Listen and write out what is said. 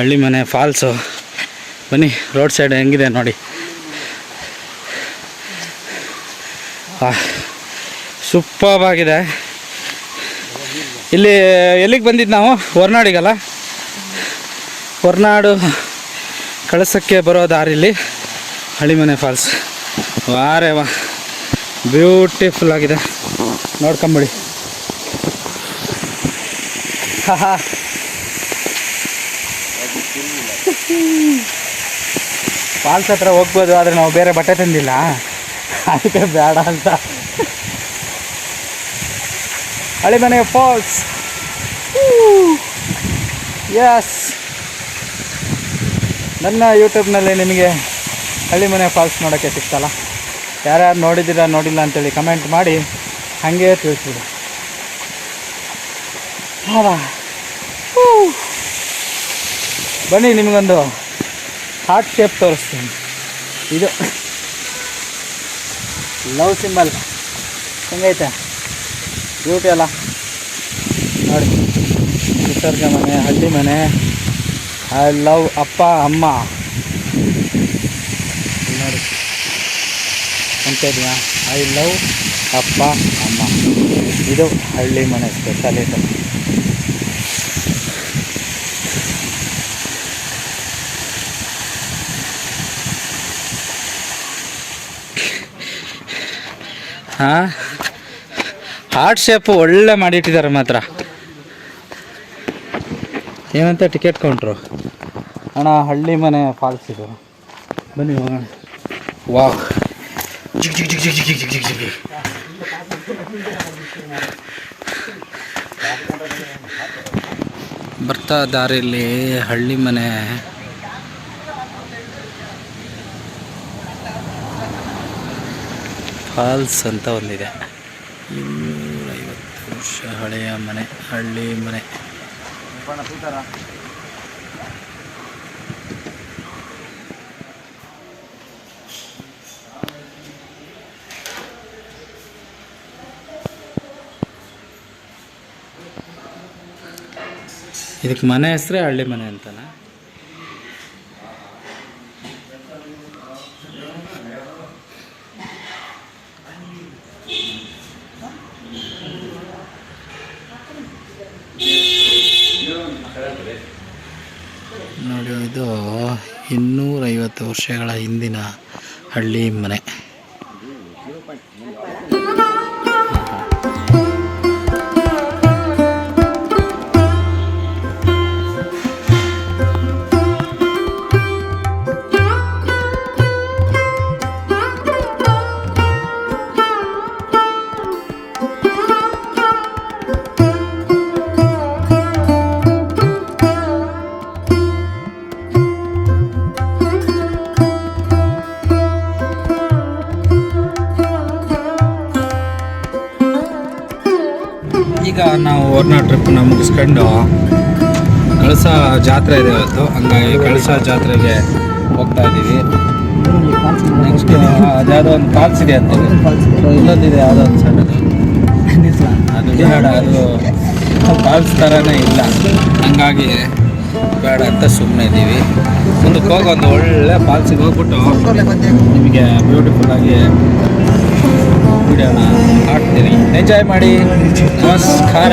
ಹಳ್ಳಿ ಮನೆ, ಫಾಲ್ಸು. ಬನ್ನಿ, ರೋಡ್ ಸೈಡ್ ಹೆಂಗಿದೆ ನೋಡಿ. ಸೂಪರ್ ಆಗಿದೆ ಇಲ್ಲಿ ಎಲ್ಲಿಗೆ ಬಂದಿದ್ದು ನಾವು? ಹೊರನಾಡಿಗಲ್ಲ? ಹೊರನಾಡು ಕಳಸಕ್ಕೆ ಬರೋ ದಾರಿಲಿ ಹಳಿಮನೆ ಫಾಲ್ಸ್. ವಾರೇ ವಾ, ಬ್ಯೂಟಿಫುಲ್ ಆಗಿದೆ. ನೋಡ್ಕೊಂಬಿಡಿ. ಹಾ. ಫಾಲ್ಸ್ ಹತ್ರ ಹೋಗ್ಬೋದು, ಆದರೆ ನಾವು ಬೇರೆ ಬಟ್ಟೆ ತಂದಿಲ್ಲ. ಅದಕ್ಕೆ ಬೇಡ ಅಂತ. ಹಳಿಮನೆ ಫಾಲ್ಸ್. ಎಸ್ ನನ್ನ ಯೂಟ್ಯೂಬ್ನಲ್ಲಿ ನಿಮಗೆ ಹಳ್ಳಿಮನೆ ಫಾಲ್ಸ್ ನೋಡೋಕ್ಕೆ ಸಿಕ್ತಲ್ಲ? ಯಾರ್ಯಾರು ನೋಡಿದ್ದೀರಾ, ನೋಡಿಲ್ಲ ಅಂತೇಳಿ ಕಮೆಂಟ್ ಮಾಡಿ, ಹಾಗೆ ತಿಳಿಸ್ಬಿಡಿ. ಹೌದಾ. ಬನ್ನಿ, ನಿಮಗೊಂದು ಹಾರ್ಟ್ ಶೇಪ್ ತೋರಿಸ್ತೀನಿ. ಇದು ಲವ್ ಸಿಂಬಲ್ ಹೆಂಗೈತೆ? ಬ್ಯೂಟಿ ಅಲ್ಲ. ನೋಡಿ ವಿಸರ್ಗ ಮನೆ, ಹಳ್ಳಿ ಮನೆ. ಐ ಲವ್ ಅಪ್ಪ, ಅಮ್ಮ. ನೋಡಿ, ಅಂತ ಇದೆಯಾ? ಐ ಲವ್ ಅಪ್ಪ, ಅಮ್ಮ. ಇದು ಹಳ್ಳಿ ಮನೆ ಸ್ಪೆಷಾಲಿಟಿ ಹಾಂ? ಹಾರ್ಟ್ ಶೇಪು ಒಳ್ಳೆ ಮಾಡಿಟ್ಟಿದ್ದಾರೆ ಮಾತ್ರ. ಏನಂತ ಟಿಕೆಟ್ ಕೌಂಟ್ರು ಅಣ್ಣ, ಹಳ್ಳಿ ಮನೆ ಫಾಲ್ಸ್ ಇದು. ಬನ್ನಿ ಹೋಗೋಣ. ಜಿಗ್ ಜಿಗ್ ಜಿಗ್ ಜಿಗ್ ಜಿಗ್ ಜಿಗ್ ಜಿಗ್ ಜಿಗ್ ಜಿಗ್. ಬರ್ತಾ ದಾರಿಯಲ್ಲಿ ಹಳ್ಳಿ ಮನೆ ಫಾಲ್ಸ್ ಅಂತ ಒಂದಿದೆ. ಇನ್ನೂರೈವತ್ತು ವರ್ಷ ಹಳೆಯ ಮನೆ ಹಳ್ಳಿ ಮನೆ. ಇದಕ್ಕೆ ಮನೆ ಹೆಸರೇ ಹಳ್ಳಿ ಮನೆ ಅಂತನಾ? ನೋಡಿ ಇದು ಇನ್ನೂರೈವತ್ತು ವರ್ಷಗಳ ಹಿಂದಿನ ಹಳ್ಳಿ ಮನೆ. ನಾವು ಹೊರನಾಡು ಟ್ರಿಪ್ನ ಮುಗಿಸ್ಕೊಂಡು ಕಳಸ ಜಾತ್ರೆ ಇದೆ ಇವತ್ತು. ಹಂಗಾಗಿ ಕಳಸ ಜಾತ್ರೆಗೆ ಹೋಗ್ತಾ ಇದ್ದೀವಿ. ನೆಕ್ಸ್ಟ್ ಅದ್ಯಾವುದೋ ಒಂದು ಫಾಲ್ಸ್ ಇದೆ ಅಂತ ಇಲ್ಲೊಂದಿದೆ ಯಾವುದೋ ಒಂದು ಸಣ್ಣದು ಅದು ಬೇಡ, ಅದು ಫಾಲ್ಸ್ ಥರನೇ ಇಲ್ಲ. ಹಂಗಾಗಿ ಬೇಡ ಅಂತ ಸುಮ್ಮನೆ ಇದ್ದೀವಿ. ಮುಂದಕ್ಕೆ ಹೋಗಿ ಒಂದು ಒಳ್ಳೆ ಫಾಲ್ಸಿಗೆ ಹೋಗ್ಬಿಟ್ಟು ನಿಮಗೆ ಬ್ಯೂಟಿಫುಲ್ ಆಗಿ ವಿಡಿಯೋನ ಹಾಕ್ತೀನಿ. ಎಂಜಾಯ್ ಮಾಡಿ. ನಮಸ್ಕಾರ.